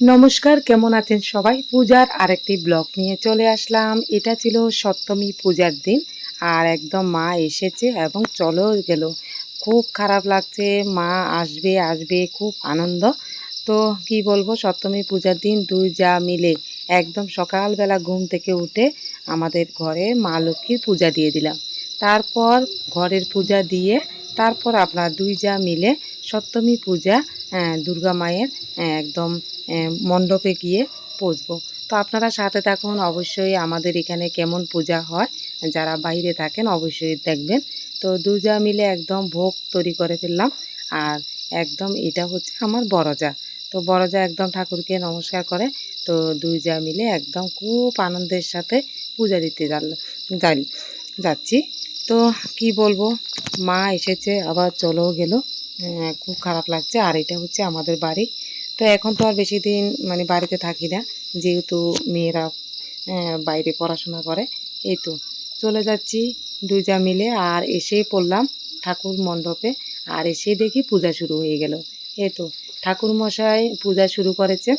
নমস্কার, কেমন আছেন সবাই? পূজার আরেকটি ব্লগ নিয়ে চলে আসলাম। এটা ছিল সপ্তমী পূজার দিন আর একদম মা এসেছে এবং চলো গেল। খুব খারাপ লাগছে, মা আসবে আসবে, খুব আনন্দ। তো কি বলব, সপ্তমী পূজার দিন দুই যা মিলে একদম সকালবেলা ঘুম থেকে উঠে আমাদের ঘরে মা লক্ষ্মীর পূজা দিয়ে দিলাম। তারপর ঘরের পূজা দিয়ে তারপর আপনার দুই যা মিলে সপ্তমী পূজা দুর্গা মায়ের একদম মণ্ডপে গিয়ে পুজবো। তো আপনারা সাথে থাকুন, অবশ্যই আমাদের এখানে কেমন পূজা হয়। যারা বাইরে থাকেন, অবশ্যই দেখবেন। তো দুজা মিলে একদম ভোগ তৈরি করে ফেললাম। আর একদম এটা হচ্ছে আমার বড়জা। তো বড়জা একদম ঠাকুরকে নমস্কার করে, তো যা মিলে একদম খুব আনন্দের সাথে পূজা দিতে যাই, যাচ্ছি। তো কি বলব, মা এসেছে, আবার চলেও গেল। খুব খারাপ লাগছে। আর এটা হচ্ছে আমাদের বাড়ি। তো এখন তো আর বেশি দিন মানে বাড়িতে থাকি না, যেহেতু মেয়েরা বাইরে পড়াশোনা করে, এই তো। চলে যাচ্ছি দুইজা মিলে আর এসেই পড়লাম ঠাকুর মণ্ডপে আর এসে দেখি পূজা শুরু হয়ে গেল। এই তো, ঠাকুর মশাই পূজা শুরু করেছে।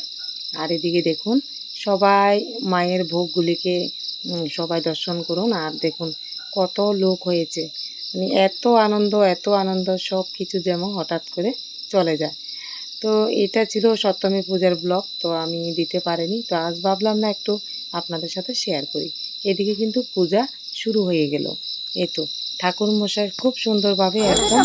আর এদিকে দেখুন, সবাই মায়ের ভোগগুলিকে সবাই দর্শন করুন আর দেখুন কত লোক হয়েছে। মানে এত আনন্দ এত আনন্দ সব কিছু যেমন হঠাৎ করে চলে যায়। তো এটা ছিল সপ্তমী পূজার ব্লগ তো আমি দিতে পারিনি। তো আজ ভাবলাম না একটু আপনাদের সাথে শেয়ার করি। এদিকে কিন্তু পূজা শুরু হয়ে গেল। এই তো ঠাকুর মশাই খুব সুন্দরভাবে একদম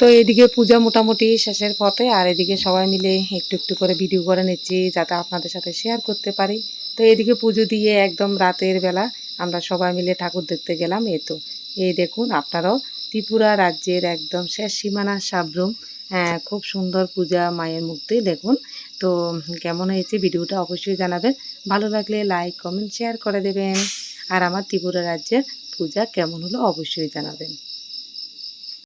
তো এদিকে পূজা মোটামুটি শেষের পথে, আর এদিকে সবাই মিলে একটু একটু করে ভিডিও করে নিচ্ছি, যাতে আপনাদের সাথে শেয়ার করতে পারি। তো এদিকে পুজো দিয়ে একদম রাতের বেলা আমরা সবাই মিলে ঠাকুর দেখতে গেলাম। এ তো, এই দেখুন আপনারাও ত্রিপুরা রাজ্যের একদম শেষ সীমানা সাবরুম। হ্যাঁ খুব সুন্দর পূজা মায়ের মুক্তি দেখুন। তো কেমন হয়েছে ভিডিওটা অবশ্যই জানাবেন। ভালো লাগলে লাইক কমেন্ট শেয়ার করে দেবেন। আর আমার ত্রিপুরা রাজ্যের পূজা কেমন হলো অবশ্যই জানাবেন।